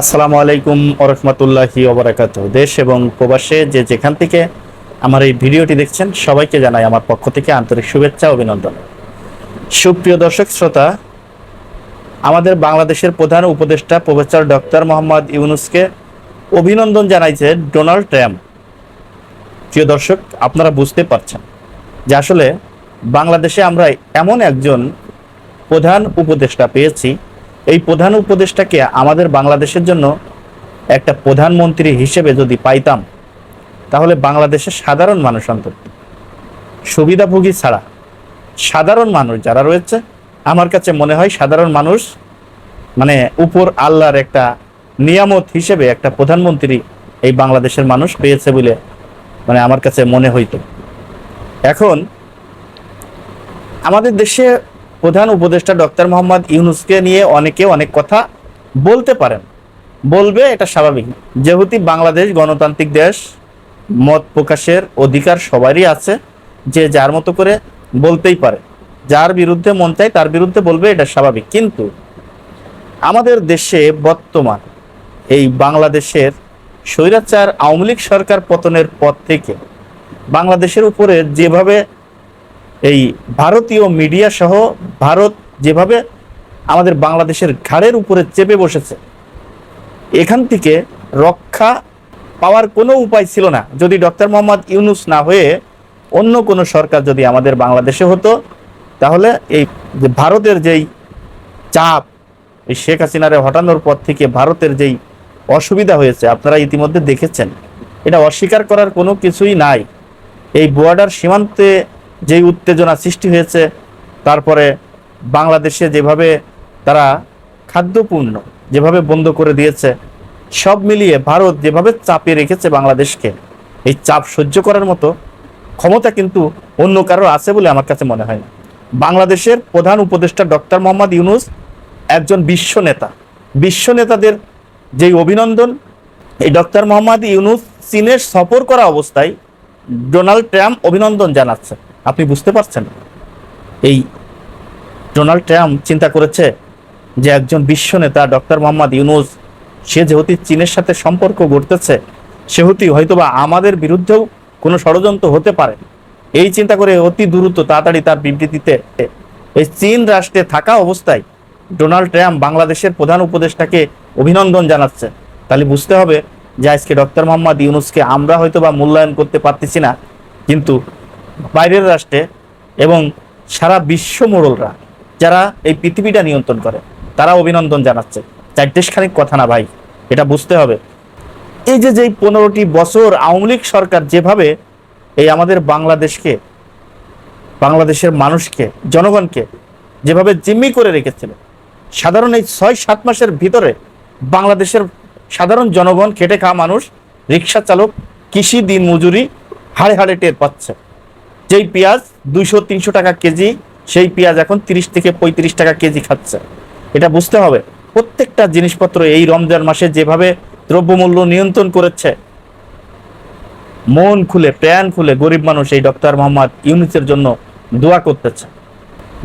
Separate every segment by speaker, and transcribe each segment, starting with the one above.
Speaker 1: আসসালামু আলাইকুম ওরহমতুল্লাহি ওবরাকাত। দেশ এবং প্রবাসে যে যেখান থেকে আমার এই ভিডিওটি দেখছেন, সবাইকে জানাই আমার পক্ষ থেকে আন্তরিক শুভেচ্ছা, অভিনন্দন। সুপ্রিয় দর্শক, শ্রোতা, আমাদের বাংলাদেশের প্রধান উপদেষ্টা প্রফেসর ডক্টর মোহাম্মদ ইউনুসকে অভিনন্দন জানাইছে ডোনাল্ড ট্রাম্প। প্রিয় দর্শক, আপনারা বুঝতে পারছেন যে আসলে বাংলাদেশে আমরা এমন একজন প্রধান উপদেষ্টা পেয়েছি এই প্রধান উপদেষ্টাকে আমাদের বাংলাদেশের জন্য একটা প্রধানমন্ত্রী হিসেবে যদি পাইতাম, তাহলে বাংলাদেশের সাধারণ মানুষ অন্তত, সুবিধাভোগী ছাড়া সাধারণ মানুষ যারা রয়েছে, আমার কাছে মনে হয় সাধারণ মানুষ মানে উপর আল্লাহর একটা নিয়ামত হিসেবে একটা প্রধানমন্ত্রী এই বাংলাদেশের মানুষ পেয়েছে বলে মানে আমার কাছে মনে হইতো। এখন আমাদের দেশে প্রধান উপদেষ্টা ডক্টর মোহাম্মদ ইউনুসকে নিয়ে অনেকে অনেক কথা বলতে পারেন। বলবে, এটা স্বাভাবিক। যেহেতু বাংলাদেশ গণতান্ত্রিক দেশ, মত প্রকাশের অধিকার সবারই আছে, যে যার মতো করে বলতেই পারে। যার বিরুদ্ধে মন চায়, তার বিরুদ্ধে বলবে, এটা স্বাভাবিক। কিন্তু আমাদের দেশে বর্তমান এই বাংলাদেশের স্বৈরাচার আওয়ামী লীগ সরকার পতনের পর থেকে বাংলাদেশের উপরে যেভাবে এই ভারতীয় মিডিয়া সহ ভারত যেভাবে আমাদের বাংলাদেশের ঘাড়ের উপরে চেপে বসেছে, এখান থেকে রক্ষা পাওয়ার কোনো উপায় ছিল না। যদি ডক্টর মোহাম্মদ ইউনুস না হয়ে অন্য কোনো সরকার যদি আমাদের বাংলাদেশে হতো, তাহলে এই ভারতের যেই চাপ, এই শেখ হাসিনারে হটানোর পর থেকে ভারতের যেই অসুবিধা হয়েছে, আপনারা ইতিমধ্যে দেখেছেন। এটা অস্বীকার করার কোনো কিছুই নাই। এই বর্ডার সীমান্তে যেই উত্তেজনা সৃষ্টি হয়েছে, তারপরে বাংলাদেশে যেভাবে তারা খাদ্যপূর্ণ যেভাবে বন্ধ করে দিয়েছে, সব মিলিয়ে ভারত যেভাবে চাপে রেখেছে বাংলাদেশকে, এই চাপ সহ্য করার মতো ক্ষমতা কিন্তু অন্য কারও আছে বলে আমার কাছে মনে হয় না। বাংলাদেশের প্রধান উপদেষ্টা ডক্টর মোহাম্মদ ইউনুস একজন বিশ্ব নেতা। বিশ্ব নেতাদের যেই অভিনন্দন, এই ডক্টর মোহাম্মদ ইউনুস চীনের সফর করা অবস্থায় ডোনাল্ড ট্রাম্প অভিনন্দন জানাচ্ছে আপনি বুঝতে পারছেন? এই ডোনাল্ড ট্রাম্প চিন্তা করেছে যে একজন বিশ্ব নেতা, ডক্টর মোহাম্মদ ইউনুস, সে যেহেতু চীনের সাথে সম্পর্ক গড়তেছে, সেহেতু হয়তোবা আমাদের বিরুদ্ধেও কোনো ষড়যন্ত্র হতে পারে। এই চিন্তা করে অতি দ্রুত তাড়াতাড়ি তার বিবৃতিতে এই চীন রাষ্ট্রে থাকা অবস্থায় ডোনাল্ড ট্রাম্প বাংলাদেশের প্রধান উপদেষ্টাকে অভিনন্দন জানাচ্ছে। তাহলে বুঝতে হবে যে আজকে ডক্টর মোহাম্মদ ইউনুসকে আমরা হয়তো বা মূল্যায়ন করতে পারতেছি না, কিন্তু বাইরের রাষ্ট্রে এবং সারা বিশ্ব মোড়লরা যারা এই পৃথিবীটা নিয়ন্ত্রণ করে, তারা অভিনন্দন জানাচ্ছে। চারটেশ খানিক কথা না ভাই, এটা বুঝতে হবে। এই যে, যেই পনেরোটি বছর আওয়ামী লীগ সরকার যেভাবে এই আমাদের বাংলাদেশকে, বাংলাদেশের মানুষকে, জনগণকে যেভাবে জিম্মি করে রেখেছিল, সাধারণ এই ছয়, সাত মাসের ভিতরে বাংলাদেশের সাধারণ জনগণ খেটে খাওয়া মানুষ, রিক্সা চালক, কৃষি দিন মজুরি হাড়ে হাড়ে টের পাচ্ছে। যেই পেঁয়াজ দুইশো, তিনশো টাকা কেজি, সেই পেঁয়াজ এখন তিরিশ থেকে পঁয়ত্রিশ টাকা কেজি খাচ্ছে। এটা বুঝতে হবে, প্রত্যেকটা জিনিসপত্র এই রমজান মাসে যেভাবে দ্রব্যমূল্য নিয়ন্ত্রণ করেছে, মন খুলে প্যান খুলে গরিব মানুষ এই ডক্টর মোহাম্মদ ইউনিসের জন্য দোয়া করতেছে।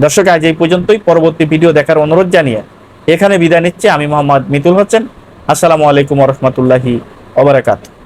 Speaker 1: দর্শক, আজ এই পর্যন্তই। পরবর্তী ভিডিও দেখার অনুরোধ জানিয়ে এখানে বিদায় নিচ্ছে। আমি মোহাম্মদ মিতুল হোসেন। আসসালামু আলাইকুম রহমতুল্লাহি ওবরাকাতু